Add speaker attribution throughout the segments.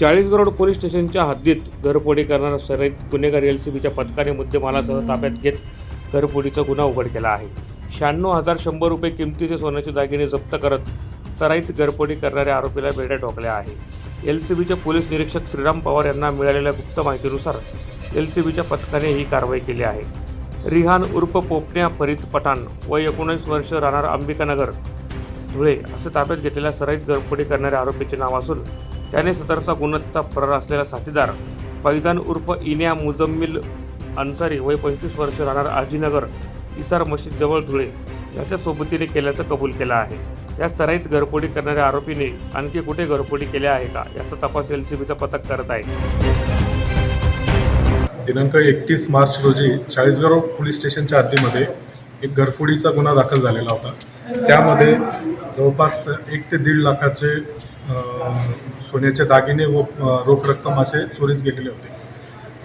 Speaker 1: चाळीसगड police स्टेशनच्या हद्दीत घरफोडी करणारा सराईत गुन्हेगार एल सी बीच्या पथकाने मुद्देमालासह ताब्यात घेत घरफोडीचा गुन्हा उघड केला आहे. शहाण्णव हजार शंभर रुपये किमतीचे सोन्याचे दागिने जप्त करत सराईत घरफोडी करणाऱ्या आरोपीला बेड्या ठोकल्या आहे. एल सी बीचे पोलीस निरीक्षक श्रीराम पवार यांना मिळालेल्या गुप्त माहितीनुसार एल सी बीच्या पथकाने ही कारवाई केली आहे. रिहान उर्फ पोपण्या फरीद पठाण वय एकोणीस वर्ष राहणार अंबिकानगर धुळे असे ताब्यात घेतलेल्या सराईत घरफोडी करणाऱ्या आरोपीचे नाव असून त्याने सदरचा गुणवत्ता फरार असलेला साथीदार फैजान उर्फ इन्या मुजम्मिल अन्सारी वय पंचवीस वर्ष राहणार आजीनगर इसार मशीद जवळ धुळे याच्या सोबतीने केल्याचं कबूल केलं आहे. या सराईत घरफोडी करणाऱ्या आरोपीने आणखी कुठे घरफोडी केल्या आहे का याचा तपास एल पथक करत आहे.
Speaker 2: दिनांक एकतीस मार्च रोजी चाळीसगाव पोलीस स्टेशनच्या हद्दीमध्ये एक घरफोडीचा गुन्हा दाखल झालेला होता. त्यामध्ये जवळपास एक ते दीड लाखाचे सोन्याचे दागिने व रोख रक्कम असे चोरीस गेलेले होते.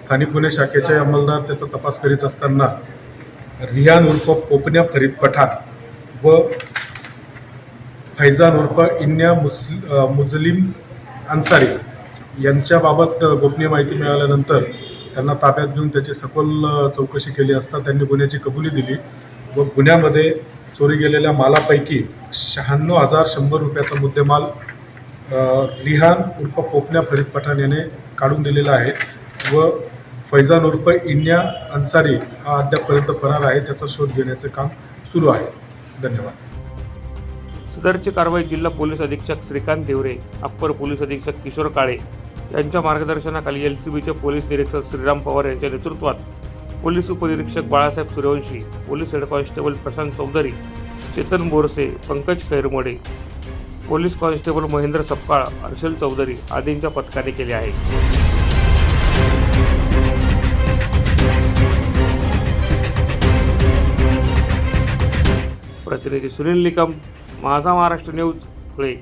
Speaker 2: स्थानिक गुन्हे शाखेचे अंमलदार त्याचा तपास करीत असताना रियान उर्फ पोपण्या फरीद पठाण व फैजान उर्फ इन्या मुस्ल मुजलिम अन्सारी यांच्याबाबत गोपनीय माहिती मिळाल्यानंतर त्यांना ताब्यात घेऊन त्याची सखोल चौकशी केली असता त्यांनी गुन्ह्याची कबुली दिली. व गुन्ह्यामध्ये चोरी गेलेल्या मालापैकी शहाण्णव हजार शंभर रुपयाचा मुद्देमाल रिहान उर्फ पोपण्या फरीद पठाण याने काढून दिलेला आहे व फैजान उर्फ इन्या अन्सारी हा अद्यापपर्यंत फरार आहे. त्याचा शोध घेण्याचे काम सुरू आहे. धन्यवाद.
Speaker 1: सदरची कारवाई जिल्हा पोलीस अधीक्षक श्रीकांत देवरे अप्पर पोलीस अधीक्षक किशोर काळे यांच्या मार्गदर्शनाखाली एल सी बीचे पोलीस निरीक्षक श्रीराम पवार यांच्या नेतृत्वात पोलीस उपनिरीक्षक Balasaheb Suryavanshi police head constable Prashant Chaudhari Chetan Borse Pankaj Khairmode police constable Mahendra Sapkal Harshal Chaudhari आदींच्या पथकाने केले आहे. प्रतिनिधी सुनील निकम माझा महाराष्ट्र न्यूज धुळे